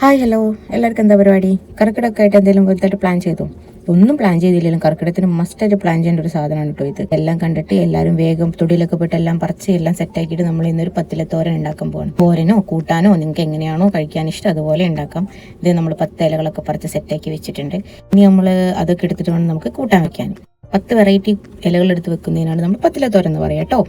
Hi hello എല്ലാവർക്കും എന്താ പരിപാടി? കർക്കിടകമൊക്കെ ആയിട്ട് എന്തെങ്കിലും വലുതായിട്ട് പ്ലാൻ ചെയ്തു? ഒന്നും പ്ലാൻ ചെയ്തില്ലെങ്കിലും കർക്കിടത്തിന് മസ്റ്റായിട്ട് പ്ലാൻ ചെയ്യേണ്ട ഒരു സാധനമാണ് കേട്ടോ ഇത്. എല്ലാം കണ്ടിട്ട് എല്ലാവരും വേഗം തൊടിയിലൊക്കെ പോയിട്ട് എല്ലാം പറിച്ച് എല്ലാം സെറ്റാക്കിയിട്ട് നമ്മൾ ഇന്നൊരു പത്തിലെ തോരൻ ഉണ്ടാക്കാൻ പോകണം തോരനോ കൂട്ടാനോ നിങ്ങൾക്ക് എങ്ങനെയാണോ കഴിക്കാൻ ഇഷ്ടം അതുപോലെ ഉണ്ടാക്കാം. ഇത് നമ്മൾ പത്ത് ഇലകളൊക്കെ പറിച്ച് സെറ്റാക്കി വെച്ചിട്ടുണ്ട്. ഇനി നമ്മൾ അതൊക്കെ എടുത്തിട്ട് വേണം നമുക്ക് കൂട്ടാൻ വെക്കാൻ. പത്ത് വെറൈറ്റി ഇലകൾ എടുത്ത് വെക്കുന്നതിനാണ് നമ്മൾ പത്തിലെ തോരൻ എന്ന് പറയാം കേട്ടോ.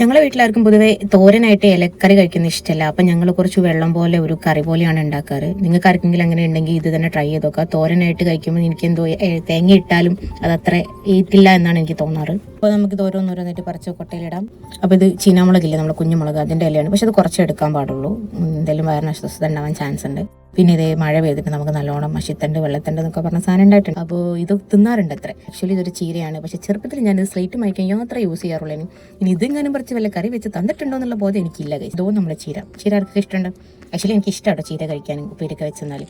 ഞങ്ങളെ വീട്ടിലാർക്കും പൊതുവേ തോരനായിട്ട് ഇലക്കറി കഴിക്കുന്ന ഇഷ്ടമല്ല അപ്പം ഞങ്ങൾ കുറച്ച് വെള്ളം പോലെ ഒരു കറി പോലെയാണ് ഉണ്ടാക്കാറ്. നിങ്ങൾക്ക് ആർക്കെങ്കിലും അങ്ങനെ ഉണ്ടെങ്കിൽ ഇത് തന്നെ ട്രൈ ചെയ്ത് നോക്കുക. തോരനായിട്ട് കഴിക്കുമ്പോൾ എനിക്ക് എന്തോ തേങ്ങ ഇട്ടാലും അത് അത്ര ഏറ്റില്ല എന്നാണ് എനിക്ക് തോന്നാറ്. അപ്പോൾ നമുക്ക് ഇത് ഓരോന്നോരോന്നായിട്ട് പറിച്ച് കൊട്ടയിലിടാം. അപ്പോൾ ഇത് ചീനാമുളകില്ലേ നമ്മുടെ കുഞ്ഞുമുളക് അതിന്റെ ഇലയാണ്. പക്ഷെ അത് കുറച്ച് എടുക്കാൻ പാടുള്ളൂ. എന്തെങ്കിലും വയറിന് അസ്വസ്ഥത ഉണ്ടാവാൻ ചാൻസ് ഉണ്ട്. പിന്നെ ഇതേ മഴ പെയ്തിട്ട് നമുക്ക് നല്ലോണം മഷിത്തണ്ട് വെള്ളത്തണ്ട് എന്നൊക്കെ പറഞ്ഞ സാധനം ഉണ്ടായിട്ടുണ്ട്. അപ്പോൾ ഇത് തിന്നാറുണ്ട് അത്ര. ആക്ച്വലി ഇതൊരു ചീരയാണ്. പക്ഷേ ചെറുപ്പത്തിൽ ഞാൻ ഇത് സ്ലേറ്റ് മയക്കാൻ യാത്ര യൂസ് ചെയ്യാറുള്ളൂ. ഇനി ഇതിങ്ങനെ പറിച്ച് വല്ല കറി വെച്ച് തന്നിട്ടുണ്ടോ എന്നുള്ള ബോധം എനിക്കില്ല കഴിച്ചു ഇതോ നമ്മുടെ ചീര. ചീര ആർക്കൊക്കെ ഇഷ്ടമുണ്ട്? ആക്ച്വലി എനിക്ക് ഇഷ്ടമാണ് ചീര കഴിക്കാനും ഉപ്പേരിക്ക വെച്ചെന്നാൽ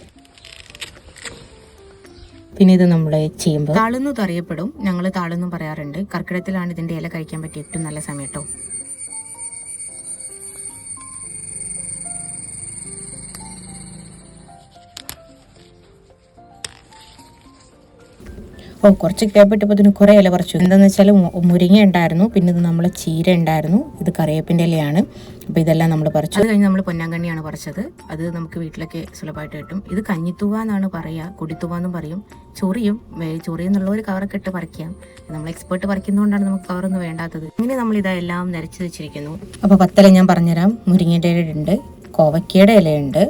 പിന്നെ ഇത് നമ്മുടെ ചേമ്പ്. താളെന്നു അറിയപ്പെടും ഞങ്ങൾ താളെന്നും പറയാറുണ്ട്. കർക്കിടത്തിലാണ് ഇതിന്റെ ഇല കഴിക്കാൻ പറ്റിയ ഏറ്റവും നല്ല സമയം കേട്ടോ ഓ കുറച്ച് കേപ്പിട്ടപ്പോൾ കുറേ ഇല പറിച്ചു എന്താണെന്ന് വെച്ചാൽ മുരിങ്ങ ഉണ്ടായിരുന്നു. പിന്നെ ഇത് നമ്മൾ ചീര ഉണ്ടായിരുന്നു. ഇത് കറിവേപ്പിന്റെ ഇലയാണ്. അപ്പോൾ ഇതെല്ലാം നമ്മൾ പറിച്ചു. അത് കഴിഞ്ഞ് നമ്മൾ പൊന്നാങ്കണ്ണിയാണ് പറിച്ചത്. അത് നമുക്ക് വീട്ടിലൊക്കെ സുലഭമായിട്ട് കിട്ടും. ഇത് കഞ്ഞിത്തുവ എന്നാണ് പറയുക കുടിത്തുവ എന്നും പറയും. ചൊറിയും. ചൊറിയെന്നുള്ള ഒരു കവറൊക്കെ ഇട്ട് പറിക്കാം. നമ്മൾ എക്സ്പേർട്ട് പറിക്കുന്നതുകൊണ്ടാണ് നമുക്ക് കവറൊന്നും വേണ്ടാത്തത്. ഇങ്ങനെ നമ്മൾ ഇതെല്ലാം നിരച്ച് വെച്ചിരിക്കുന്നു. അപ്പോൾ പത്തല ഞാൻ പറഞ്ഞുതരാം. മുരിങ്ങയുടെ ഇലയുണ്ട് കോവയ്ക്കയുടെ ഇലയുണ്ട്.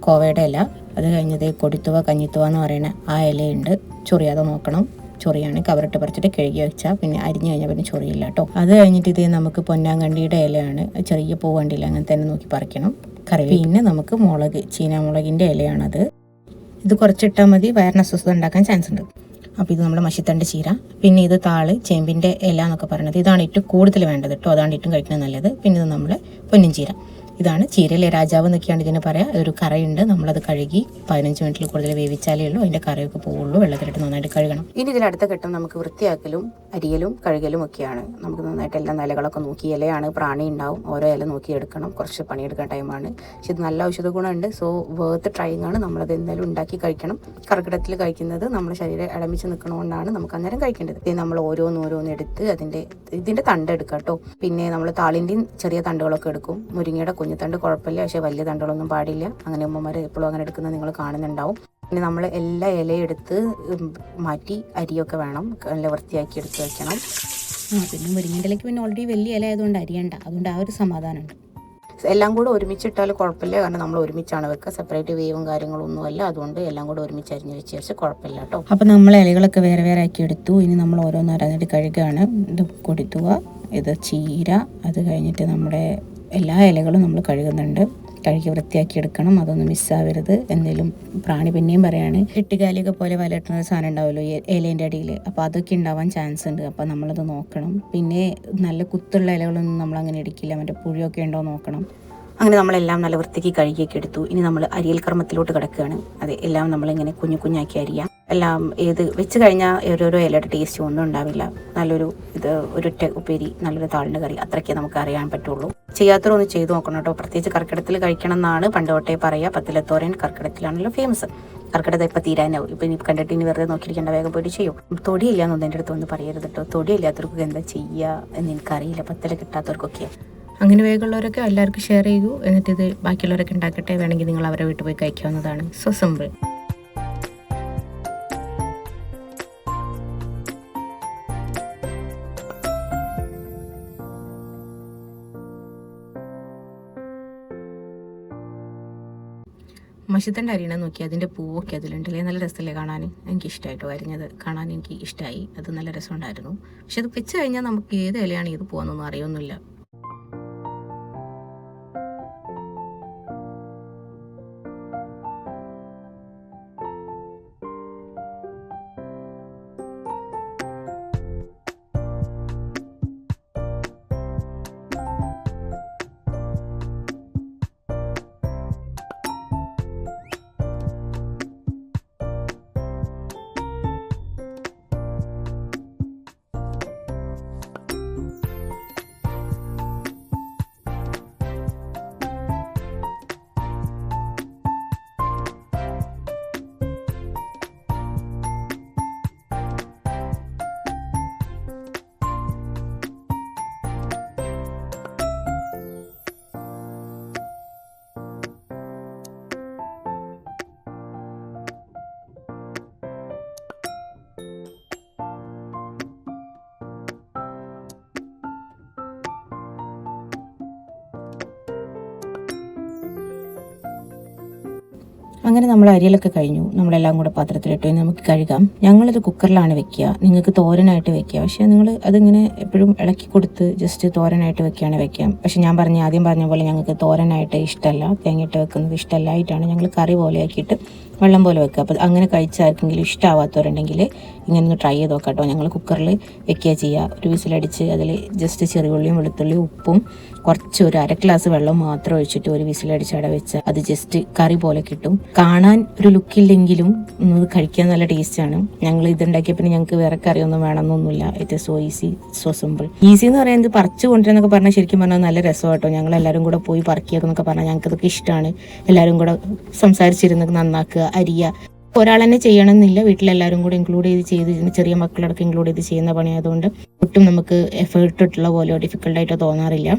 കോവയുടെ ഇല. അത് കഴിഞ്ഞത് കൊടിത്തുവ കഞ്ഞിത്തുവ എന്ന് പറയുന്ന ആ ഇലയുണ്ട്. ചൊറിയാതെ നോക്കണം. ചൊറിയാണ് കവറിട്ട് പറിച്ചിട്ട് കഴുകി വെച്ചാൽ പിന്നെ അരിഞ്ഞു കഴിഞ്ഞാൽ പിന്നെ ചൊറിയില്ല കേട്ടോ അത് കഴിഞ്ഞിട്ട് ഇത് നമുക്ക് പൊന്നാങ്കണ്ടിയുടെ ഇലയാണ്. ചെറിയ പൂ കണ്ടില്ല അങ്ങനെ തന്നെ നോക്കി പറിക്കണം. കറി പിന്നെ നമുക്ക് മുളക് ചീനാമുളകിന്റെ ഇലയാണത്. ഇത് കുറച്ചിട്ടാൽ മതി വയറിന് അസ്വസ്ഥത ഉണ്ടാക്കാൻ ചാൻസ് ഉണ്ട്. അപ്പോൾ ഇത് നമ്മുടെ മഷിത്തണ്ട് ചീര. പിന്നെ ഇത് താൾ ചേമ്പിന്റെ ഇല എന്നൊക്കെ പറയുന്നത് ഇതാണ് ഏറ്റവും കൂടുതൽ വേണ്ടത് കേട്ടോ അതാണ് ഏറ്റവും കഴിക്കുന്നത് നല്ലത്. പിന്നെ ഇത് നമ്മുടെ പൊന്നിൻ ചീര. ഇതാണ് ചീരയിലെ രാജാവ് എന്നൊക്കെയാണ് ഇതിന് പറയാം. ഒരു കറയുണ്ട്. നമ്മളത് കഴുകി പതിനഞ്ച് മിനിറ്റിൽ കൂടുതൽ വേവിച്ചാലേ ഉള്ളൂ. അതിന്റെ കറയൊക്കെ പോവുള്ളൂ. വെള്ളത്തിലിട്ട് നന്നായിട്ട് കഴുകണം. ഇനി ഇതിൽ അടുത്ത ഘട്ടം നമുക്ക് വൃത്തിയാക്കലും അരിയലും കഴുകലും ഒക്കെയാണ്. നമുക്ക് നന്നായിട്ട് എല്ലാ നിലകളൊക്കെ നോക്കി ഇലയാണ് പ്രാണി ഉണ്ടാവും. ഓരോ ഇല നോക്കി എടുക്കണം. കുറച്ച് പണിയെടുക്കാൻ ടൈമാണ് പക്ഷെ ഇത് നല്ല ഔഷധ ഗുണമുണ്ട്. സോ വേർത്ത് ട്രൈങ് ആണ്. നമ്മളത് എന്തായാലും ഉണ്ടാക്കി കഴിക്കണം. കർക്കിടത്തിൽ കഴിക്കുന്നത് നമ്മുടെ ശരീരം ഇളമിച്ച് നിൽക്കണോണ്ടാണ് നമുക്ക് അന്നേരം കഴിക്കേണ്ടത്. നമ്മൾ ഓരോന്ന് ഓരോന്ന് എടുത്ത് അതിന്റെ ഇതിന്റെ തണ്ട് എടുക്കാം കേട്ടോ. പിന്നെ നമ്മൾ താളിന്റെയും ചെറിയ തണ്ടുകളൊക്കെ എടുക്കും. മുരിങ്ങയുടെ കുഞ്ഞുതണ്ട് കുഴപ്പമില്ല പക്ഷേ വലിയ തണ്ടുകളൊന്നും പാടില്ല. അങ്ങനെ ഉമ്മമാർ എപ്പോഴും അങ്ങനെ എടുക്കുന്നത് നിങ്ങൾ കാണുന്നുണ്ടാവും. പിന്നെ നമ്മൾ എല്ലാ ഇലയും എടുത്ത് മാറ്റി അരിയൊക്കെ വേണം നല്ല വൃത്തിയാക്കി എടുത്ത് വെക്കണം. ആ പിന്നെ മുരിങ്ങിന്റെ പിന്നെ ഓൾറെഡി വലിയ ഇല ആയതുകൊണ്ട് അരിയണ്ട. അതുകൊണ്ട് ആ ഒരു സമാധാനമുണ്ട്. എല്ലാം കൂടെ ഒരുമിച്ചിട്ടാൽ കുഴപ്പമില്ല കാരണം നമ്മൾ ഒരുമിച്ചാണ് വെക്കുക. സെപ്പറേറ്റ് വേവും കാര്യങ്ങളൊന്നും അല്ല അതുകൊണ്ട് എല്ലാം കൂടെ ഒരുമിച്ച് അരിഞ്ഞ് വെച്ച് വെച്ച് കുഴപ്പമില്ല കേട്ടോ. അപ്പോൾ നമ്മൾ ഇലകളൊക്കെ വേറെ വേറെ ആക്കി എടുത്തു. ഇനി നമ്മൾ ഓരോന്നോരോന്നായിട്ട് കഴുകുകയാണ് ഇത് കൊടുത്തുക ഇത് ചീര അത് കഴിഞ്ഞിട്ട് നമ്മുടെ എല്ലാ ഇലകളും നമ്മൾ കഴുകുന്നുണ്ട്. കഴുകി വൃത്തിയാക്കി എടുക്കണം. അതൊന്നും മിസ്സാവരുത് എന്തെങ്കിലും പ്രാണി പിന്നെയും പറയാണ് ഇട്ടുകാലിയൊക്കെ പോലെ വലട്ടുന്ന സാധനം ഉണ്ടാവുമല്ലോ ഇലേന്റെ അടിയിൽ? അപ്പോൾ അതൊക്കെ ഉണ്ടാവാൻ ചാൻസ് ഉണ്ട്. അപ്പോൾ നമ്മളത് നോക്കണം. പിന്നെ നല്ല കുത്തുള്ള ഇലകളൊന്നും നമ്മൾ അങ്ങനെ എടുക്കില്ല. മറ്റേ പുഴിയൊക്കെ ഉണ്ടോ നോക്കണം. അങ്ങനെ നമ്മളെല്ലാം നല്ല വൃത്തിക്ക് കഴുകിയൊക്കെ എടുത്തു. ഇനി നമ്മൾ അരിയൽ കർമ്മത്തിലോട്ട് കിടക്കുകയാണ്. അതെ എല്ലാം നമ്മളിങ്ങനെ കുഞ്ഞു കുഞ്ഞാക്കി അരിയാം. എല്ലാം ഏത് വെച്ച് കഴിഞ്ഞാൽ ഓരോരോ ഇലയുടെ ടേസ്റ്റ് ഒന്നും ഉണ്ടാവില്ല. നല്ലൊരു ഇത് ഒരൊറ്റ ഉപ്പേരി നല്ലൊരു താളിന്റെ കറി അത്രയ്ക്ക് നമുക്ക് അറിയാൻ പറ്റുള്ളൂ. ചെയ്യാത്തവരൊന്ന് ചെയ്തു നോക്കണം കേട്ടോ. പ്രത്യേകിച്ച് കർക്കിടത്തിൽ കഴിക്കണം എന്നാണ് പണ്ടോട്ടേ പറയുക പത്തിലത്തോരൻ കർക്കിടത്തിലാണല്ലോ ഫേമസ് കർക്കിടത ഇപ്പം തീരാനാവും ഇപ്പം ഇനി കണ്ടിട്ട് ഇനി വെറുതെ നോക്കിയിരിക്കേണ്ട വേഗം പോയിട്ട് ചെയ്യും. തൊടിയില്ല എന്നൊന്നും എന്റെ അടുത്ത് ഒന്ന് പറയരുത് കേട്ടോ. തൊടിയില്ലാത്തവർക്ക് എന്താ ചെയ്യുക എന്ന് എനിക്കറിയില്ല. പത്തല കിട്ടാത്തവർക്കൊക്കെ. അങ്ങനെ വേഗമുള്ളവരൊക്കെ എല്ലാവർക്കും ഷെയർ ചെയ്യൂ. എന്നിട്ട് ഇത് ബാക്കിയുള്ളവരൊക്കെ ഉണ്ടാക്കട്ടെ. വേണമെങ്കിൽ നിങ്ങൾ അവരെ വീട്ടിൽ പോയി കഴിക്കാവുന്നതാണ്. സോ സിമ്പിൾ മഷിത്തന്റെ അരിണ നോക്കി. അതിന്റെ പൂവൊക്കെ അതിലുണ്ടല്ലേ? നല്ല രസമല്ലേ കാണാൻ? എനിക്ക് ഇഷ്ടമായിട്ട് വരഞ്ഞത്. കാണാൻ എനിക്ക് ഇഷ്ടമായി. അത് നല്ല രസമുണ്ടായിരുന്നു. പക്ഷെ അത് വെച്ച് കഴിഞ്ഞാൽ നമുക്ക് ഏത് ഇലയാണ് ഇത് പോകുന്നൊന്നും അറിയൊന്നുമില്ല. അങ്ങനെ നമ്മൾ അരിയലൊക്കെ കഴിഞ്ഞു. നമ്മളെല്ലാം കൂടെ പാത്രത്തിലിട്ട്. നമുക്ക് കഴുകാം. ഞങ്ങളിത് കുക്കറിലാണ് വെക്കുക. നിങ്ങൾക്ക് തോരനായിട്ട് വെക്കുക. പക്ഷേ നിങ്ങൾ അതിങ്ങനെ എപ്പോഴും ഇളക്കി കൊടുത്ത് ജസ്റ്റ് തോരനായിട്ട് വെക്കുകയാണ് വെക്കാം പക്ഷേ ഞാൻ പറഞ്ഞ ആദ്യം പറഞ്ഞ പോലെ ഞങ്ങൾക്ക് തോരനായിട്ട് ഇഷ്ടമല്ല. തേങ്ങയിട്ട് വെക്കുന്നത് ഇഷ്ടമല്ലായിട്ടാണ് ഞങ്ങൾ കറി പോലെ ആക്കിയിട്ട് വെള്ളം പോലെ വെക്കുക. അപ്പോൾ അങ്ങനെ കഴിച്ചാർക്കെങ്കിലും ഇഷ്ടമാവാത്തവരുണ്ടെങ്കിൽ ഇങ്ങനെ ഒന്ന് ട്രൈ ചെയ്ത് നോക്കാം കേട്ടോ ഞങ്ങൾ കുക്കറിൽ വെക്കുക ചെയ്യുക ഒരു വിസിലടിച്ച് അതിൽ ജസ്റ്റ് ചെറുള്ളിയും വെളുത്തുള്ളിയും ഉപ്പും കുറച്ച് ഒരു അര ഗ്ലാസ് വെള്ളം മാത്രം ഒഴിച്ചിട്ട് ഒരു വിസിലടിച്ച് അട വെച്ച് അത് ജസ്റ്റ് കറി പോലെ കിട്ടും. കാണാൻ ഒരു ലുക്കില്ലെങ്കിലും ഒന്ന് കഴിക്കാൻ നല്ല ടേസ്റ്റാണ് ഞങ്ങൾ ഇതുണ്ടാക്കിയ പിന്നെ ഞങ്ങൾക്ക് വേറെ കറിയൊന്നും വേണമെന്നൊന്നുമില്ല. It so easy so simple easy എന്ന് പറയുന്നത് പറിച്ച് കൊണ്ടുവരുന്നൊക്കെ പറഞ്ഞാൽ ശരിക്കും പറഞ്ഞാൽ നല്ല രസമാട്ടോ ഞങ്ങൾ എല്ലാവരും കൂടെ പോയി പറിക്കുകയെന്നൊക്കെ പറഞ്ഞാൽ ഞങ്ങൾക്ക് ഇതൊക്കെ ഇഷ്ടമാണ് എല്ലാവരും കൂടെ സംസാരിച്ചിരുന്ന് നന്നാക്കുക അരിയ. ഒരാൾ തന്നെ ചെയ്യണമെന്നില്ല. വീട്ടിലെല്ലാവരും കൂടെ ഇൻക്ലൂഡ് ചെയ്ത് ചെയ്ത് ചെറിയ മക്കളടക്കം ഇൻക്ലൂഡ് ചെയ്ത് ചെയ്യുന്ന പണിയായതുകൊണ്ട് ഒട്ടും നമുക്ക് എഫേർട്ട് ഇട്ടുള്ള പോലെയോ ഡിഫിക്കൽട്ടായിട്ടോ തോന്നാറില്ല.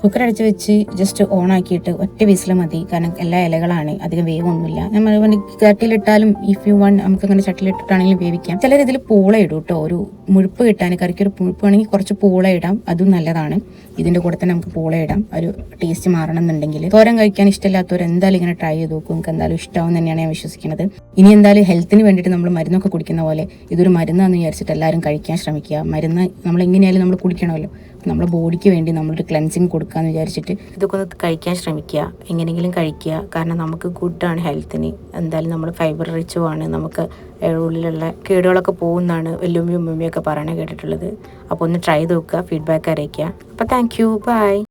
കുക്കർ അടിച്ച് വെച്ച് ജസ്റ്റ് ഓൺ ആക്കിയിട്ട് ഒറ്റ വിസിൽ മതി. കാരണം എല്ലാ ഇലകളാണ്. അധികം വേവൊന്നുമില്ല. നമ്മൾ ചട്ടിയിലിട്ടാലും ഇഫ് യു വൺ നമുക്ക് അങ്ങനെ ചട്ടിയിലിട്ടിട്ടാണെങ്കിലും വേവിക്കാം. ചിലർ ഇതിൽ പൂള ഇടും കേട്ടോ ഒരു മുഴുപ്പ് കിട്ടാൻ കറിക്ക് ഒരു മുഴുപ്പ് വേണമെങ്കിൽ കുറച്ച് പൂള ഇടാം. അതും നല്ലതാണ്. ഇതിന്റെ കൂടെ തന്നെ നമുക്ക് പൂള ഇടാം. ഒരു ടേസ്റ്റ് മാറണം എന്നുണ്ടെങ്കിൽ തോരൻ കഴിക്കാൻ ഇഷ്ടമില്ലാത്തവർ എന്തായാലും ഇങ്ങനെ ട്രൈ ചെയ്ത് നോക്കും. നമുക്ക് എന്തായാലും ഇഷ്ടമാവും തന്നെയാണ് ഞാൻ വിശ്വസിക്കുന്നത്. ഇനി എന്തായാലും ഹെൽത്തിന് വേണ്ടിയിട്ട് നമ്മൾ മരുന്നൊക്കെ കുടിക്കുന്ന പോലെ ഇതൊരു മരുന്നാന്ന് വിചാരിച്ചിട്ട് എല്ലാവരും കഴിക്കാൻ ശ്രമിക്കുക. മരുന്ന് നമ്മൾ എങ്ങനെയായാലും നമ്മൾ കുടിക്കണമല്ലോ. നമ്മുടെ ബോഡിക്ക് വേണ്ടി നമ്മളൊരു ക്ലെൻസിങ് കൊടുക്കാന്ന് വിചാരിച്ചിട്ട് ഇതൊക്കെ ഒന്ന് കഴിക്കാൻ ശ്രമിക്കുക എങ്ങനെയെങ്കിലും കഴിക്കുക. കാരണം നമുക്ക് ഗുഡാണ് ഹെൽത്തിന് എന്തായാലും നമ്മൾ ഫൈബർ റിച്ചും ആണ്. നമുക്ക് ഉള്ളിലുള്ള കേടുകളൊക്കെ പോകുന്നതാണ് വല്യമ്മയും ഉമ്മയും ഒക്കെ പറയണ കേട്ടിട്ടുള്ളത്. അപ്പോൾ ഒന്ന് ട്രൈ നോക്കുക ഫീഡ്ബാക്ക് അറിയിക്കുക. അപ്പോൾ താങ്ക് യു ബൈ